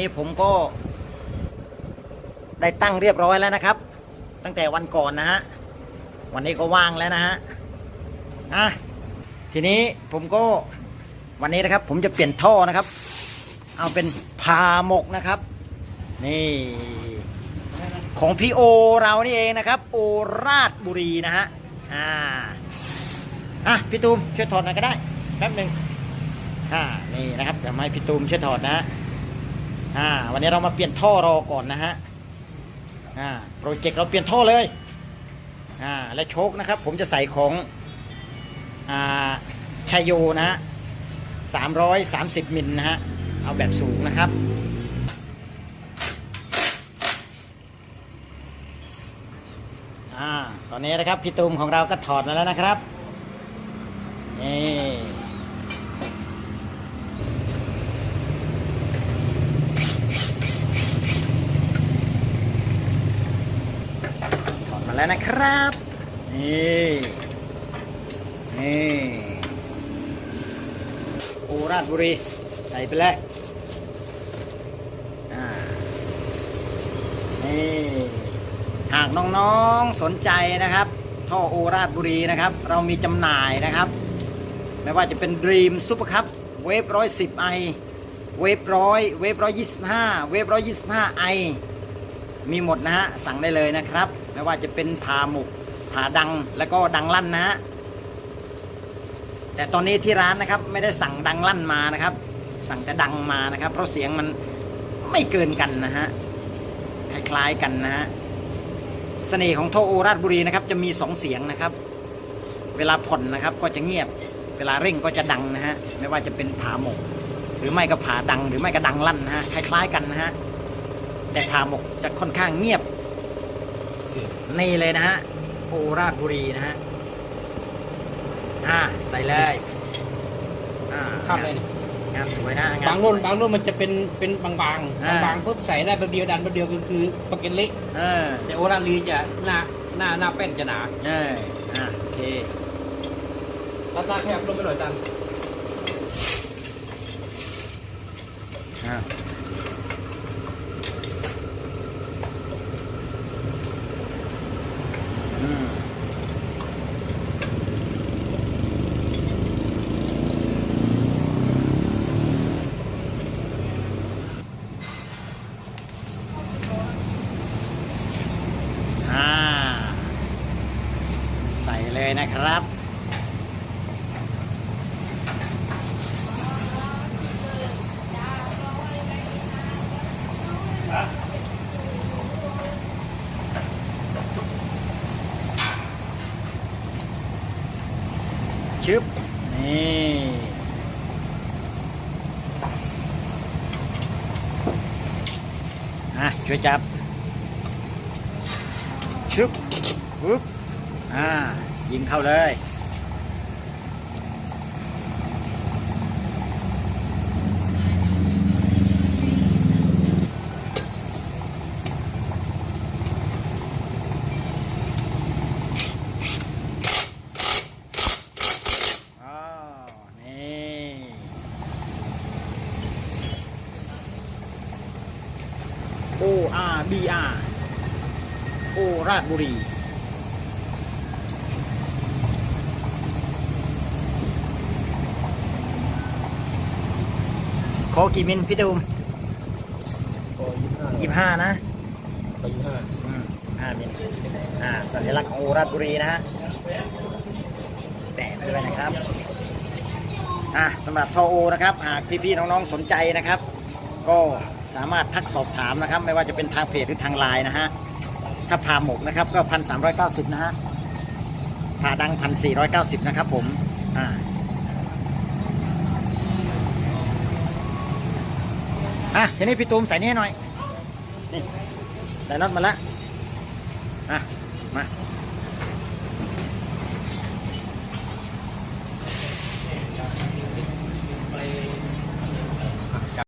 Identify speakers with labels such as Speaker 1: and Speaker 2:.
Speaker 1: นี้ผมก็ได้ตั้งเรียบร้อยแล้วนะครับ ตั้งแต่วันก่อนนะฮะวันนี้ก็ว่างแล้วนะฮะอะทีนี้ผมก็วันนี้นะครับ ผมจะเปลี่ยนท่อนะครับ เอาเป็นพาหมกนะครับ นี่ของพี่โอเรานี่เองนะครับ โอราชบุรีนะฮะอ่าอะพี่ตูมช่วยถอดหน่อยก็ได้แป๊บหนึ่งอ่านี่นะครับเดี๋ยวให้พี่ตูมช่วยถอดนะฮะ อ่าวันนี้เรามาเปลี่ยนท่อรอก่อนนะฮะอ่าโปรเจกต์เราเปลี่ยนท่อเลยอ่าและโชคนะครับ ผมจะใส่ของอ่าชัยโยนะฮะ330มิลนะฮะเอาแบบสูงนะครับอ่าตอนนี้นะครับพี่ตูมของเราก็ถอดมาแล้วนะครับนี่ ถอดมา แล้วนะครับ นี่ นี่โอราชบุรี ใส่ไปเลยอ่านี่หากน้องๆสนใจนะครับ ท่อโอราชบุรีนะครับ เรามีจำหน่ายนะครับ ไม่ว่าจะเป็น Dream Super Cup เวฟร้อยสิบไอเวฟร้อยเวฟร้อยยี่สิบห้าเวฟร้อยยี่สิบห้าไอมีหมดนะฮะ สั่งได้เลยนะครับ ไม่ว่าจะเป็นผาหมกผาดังแล้วก็ดังลั่นนะฮะแต่ตอนนี้ที่ร้านนะครับไม่ได้สั่งดังลั่นมานะครับ สั่งแต่ดังมานะครับ เพราะเสียงมันไม่เกินกันนะฮะคล้ายๆกันนะฮะเสน่ห์ของโทโอราชบุรีนะครับ จะมีสองเสียงนะครับ เวลาผ่อนนะครับก็จะเงียบ เวลาเร่งก็จะดังนะฮะไม่ว่าจะเป็นผาหมก หรือไม่ก็ผาดัง หรือไม่ก็ดังลั่นนะฮะคล้าย ๆ กันนะฮะแต่ผาหมกจะค่อนข้างเงียบ นี่เลยนะฮะโอราชบุรีนะฮะอ่าใส่เลยอ่า
Speaker 2: ข้ามเลยนี่
Speaker 1: งานสวยนะงาน
Speaker 2: บาง
Speaker 1: ส
Speaker 2: รุ่
Speaker 1: วนย
Speaker 2: บางรุ่นมันจะเป็นเป็นบางบางๆ
Speaker 1: อ่า
Speaker 2: บางๆปุ๊บใส่ได้แป๊บเดียวดันแป๊บเดียวก็คือปากเก็ตเล็ก
Speaker 1: เออ
Speaker 2: แต่โอราลีจะหน้าหน้าหน้าแป้นจะหนา
Speaker 1: เอออ่าโอเค
Speaker 2: ตาตาแคบลงไปหน่อยจัน
Speaker 1: อ่าอืมอ่า ใส่ เลยนะครับ ชึบ นี่อะช่วยจับ ชึบปึ๊บอ่า ยิงเข้าเลยอ้าวนี่ O R B R โอราชบุรี ขอกี่มิลพี่ตูม
Speaker 2: ก็ยี่ห้า
Speaker 1: ยี่ห้านะ
Speaker 2: ก็ยี่ห้า
Speaker 1: ห้ามิลอ่าสัญลักษณ์ของโอราชบุรีนะฮะแตะไปด้วยนะครับอะสำหรับท่อโอนะครับหากพี่ๆน้องๆสนใจนะครับ ก็สามารถทักสอบถามนะครับ ไม่ว่าจะเป็นทางเพจหรือทางไลน์นะฮะถ้าผ่าหมกนะครับก็พันสามร้อยเก้าสิบนะฮะผ่าดังพันสี่ร้อยเก้าสิบนะครับผมอ่า อะทีนี้พี่ตูมใส่นี่ให้หน่อย นี่ ใส่น็อตมาแล้วอะ มา